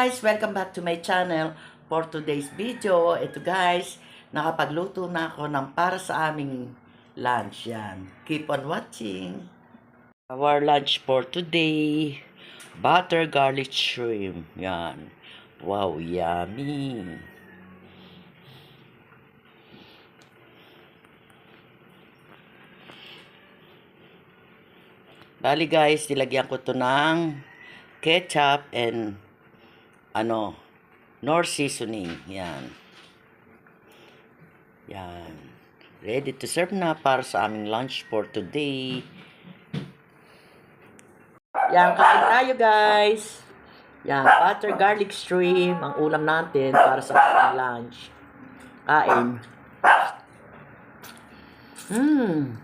guys! Welcome back to my channel. For today's video, ito guys, nakapagluto na ako ng para sa aming lunch. Yan. Keep on watching. Our lunch for today, butter garlic shrimp. Yan. Wow, yummy. Bali guys, nilagyan ko to ng ketchup and ano, nor seasoning. Yan. Yan. Ready to serve na para sa aming lunch for today. Yan, kain tayo guys. Yan, butter garlic shrimp ang ulam natin para sa aming lunch. Kain. Mmm.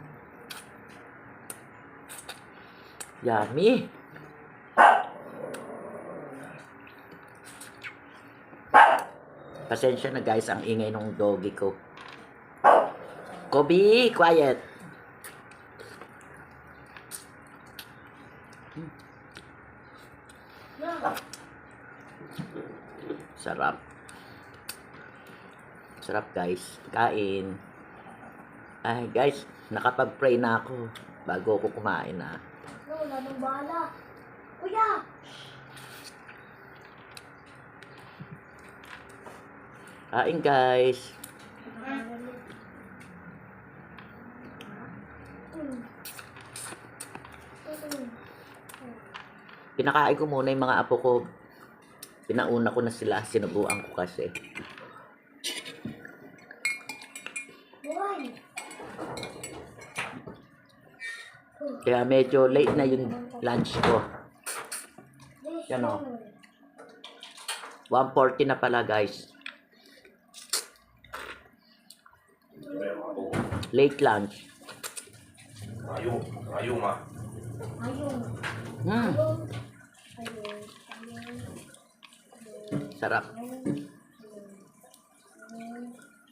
Yummy. Pasensya na guys, ang ingay ng doggy ko. Kobe, quiet. Sarap. Sarap guys. Kain. Ay guys, nakapag-pray na ako bago ako kumain na. No, wala nang bahala. Kuya! Kain guys. Pinakain ko muna yung mga apo ko. Pinauna ko na sila, sinubuan ko kasi. Kaya medyo late na yung lunch ko. Yan o. one. 1.40 na pala guys. Late lunch. Ayaw, ayaw ma. Ayun. Mm, Ayun. Ayun. Ayun. sarap. Ayun.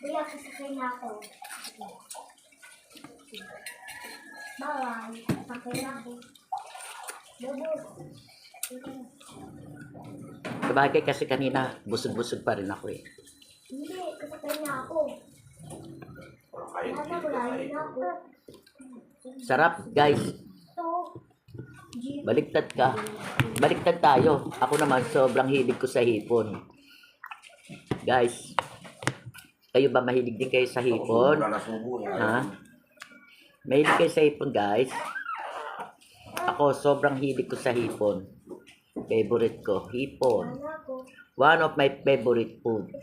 Kuya, sasakay na ako. Bawal. Sakay na ako. Sabagay kasi kanina, busog-busog pa rin ako eh. Hindi, kasakay na ako. Kain, Wala na, wala na ako. Sarap guys. Baliktad ka. Baliktad tayo. Ako naman, sobrang hilig ko sa hipon. Guys, kayo ba mahilig din kayo sa hipon? Eh. Ha? Mahilig kayo sa hipon, guys? Ako, sobrang hilig ko sa hipon. Favorite ko, hipon. One of my favorite food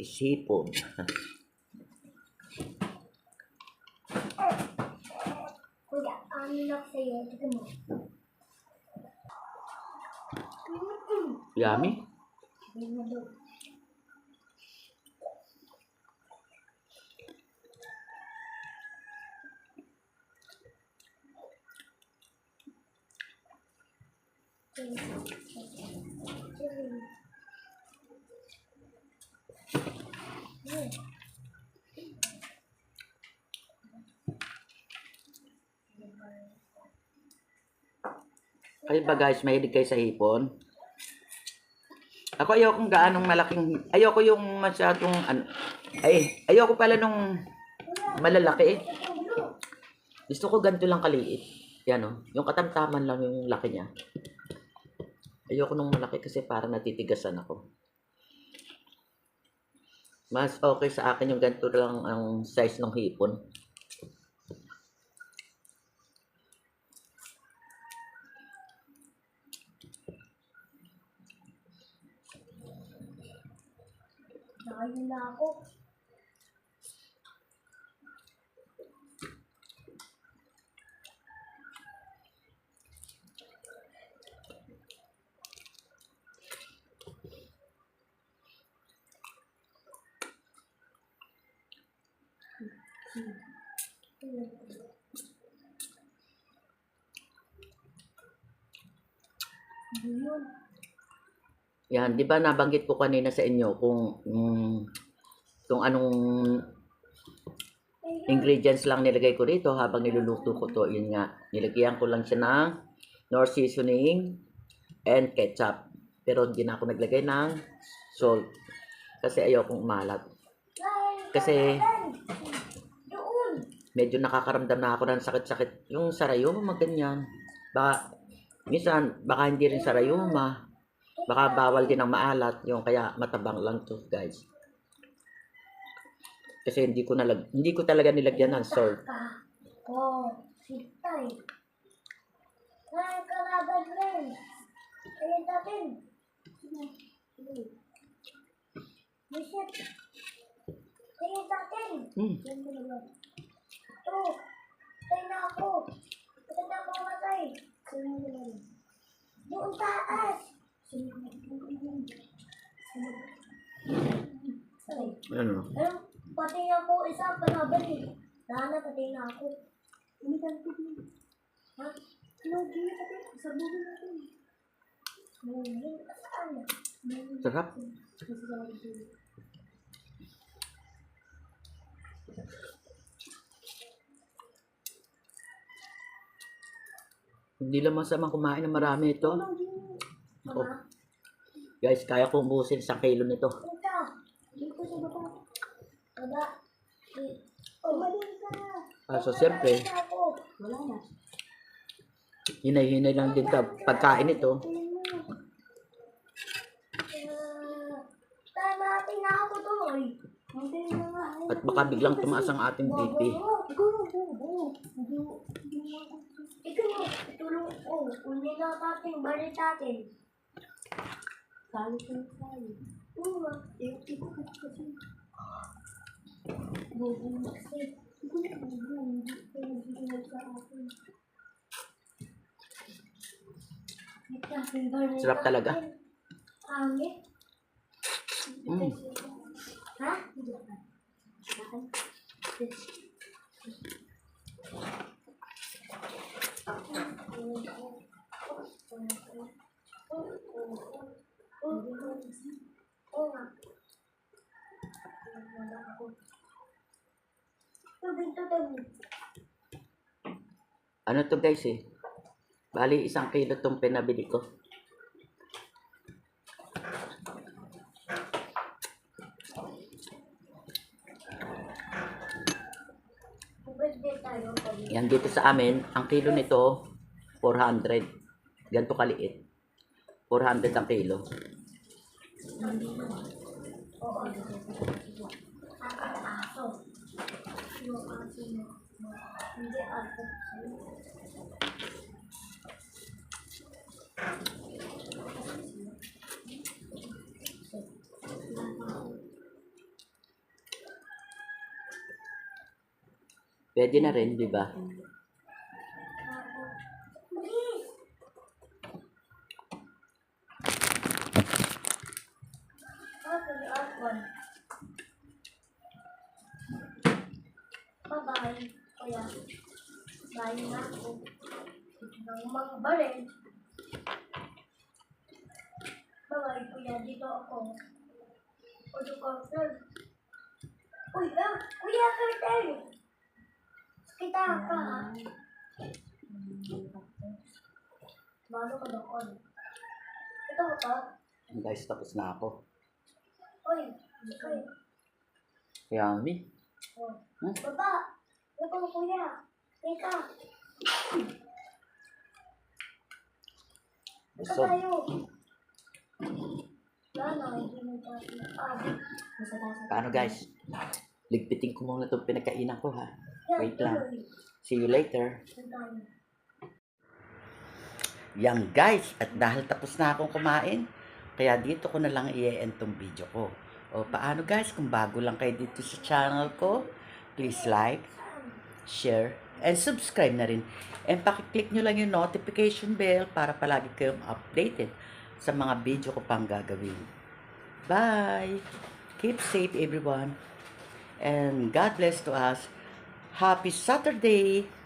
is hipon. Kuya, ano lang sa'yo? Tignan mo. Mm-mm. Yummy? Tignan Kayo ba guys, mahilig kayo sa hipon? Ako ayokong gaanong malaking, ayoko yung masyadong, ano, ay, ayoko pala nung malalaki eh. Gusto ko ganito lang kaliit. Yan o, yung katamtaman lang yung laki niya. Ayoko nung malaki kasi para natitigasan ako. Mas okay sa akin yung ganito lang ang size ng hipon. Layo na ako. Ano yun. Yan, di ba nabanggit ko kanina sa inyo kung mm, kung anong ingredients lang nilagay ko dito habang niluluto ko to. Yun nga, nilagyan ko lang siya ng nor seasoning and ketchup. Pero hindi na ako naglagay ng salt. Kasi ayokong umalat. Kasi medyo nakakaramdam na ako ng sakit-sakit. Yung sarayuma, ganyan. Baka, minsan, baka hindi rin sarayuma. Baka bawal din ang maalat. Yung kaya matabang lang to, guys. Kasi hindi ko nalag hindi ko talaga nilagyan ng salt. Oh, sitay. Ay, kalaban rin. Ayun natin. Bisit. Ayun natin. Hmm. Ito. Patay na ako. Patay na ako matay. Doon taas. Ay. Ano? Pero pati ako isa palaban eh. Nana pati na ako. Hindi ka Ha? Lagi pati sa buhay natin. Buhay? Saan? Sarap. Hindi lang masama kumain ng marami ito. Ako. Guys, kaya kong ubusin sa kilo nito. Dito sa baba. Baba. Oh, maling ka. Kaso siyempre, Ako. Wala na. hinay-hinay lang din ka pagkain ito. Tayo natin na ako tuloy. At baka biglang tumaas ang ating BP. Ikaw, tulong ko. Kunin na natin, balik natin. Sali ko sali. Oo, yung tipo ko kasi. Bobo mo kasi. Hindi ko hindi ko hindi sa akin. Sarap talaga. Pangit. Mm. Ha? Tubig to. Ano to guys eh? Bali isang kilo tong pinabili ko. Yan dito sa amin, ang kilo nito 400. Ganito kaliit. 400 ang kilo. Pwede na rin, di ba? Please. Okay, last one. Bye-bye. Kuya. Bye na ako. Ng mga baril. Bye-bye, kuya. Dito ako. Odo Carter. Uy, ah, kuya Carter! Kita ka. Bago ka doon. Ito mo to? Guys, tapos na ako. Uy, uy. Yummy. Oh. Hmm? Baba! Ito kuya. Teka, Busog. tayo. Ah. Paano guys? Ligpitin ko muna itong pinagkainan ko ha. Wait lang. See you later. Yan guys, at dahil tapos na akong kumain, kaya dito ko na lang i-end tong video ko. O paano guys, kung bago lang kayo dito sa channel ko, please like, share, and subscribe na rin. And pakiclick nyo lang yung notification bell para palagi kayong updated sa mga video ko pang gagawin. Bye! Keep safe everyone. And God bless to us Happy Saturday!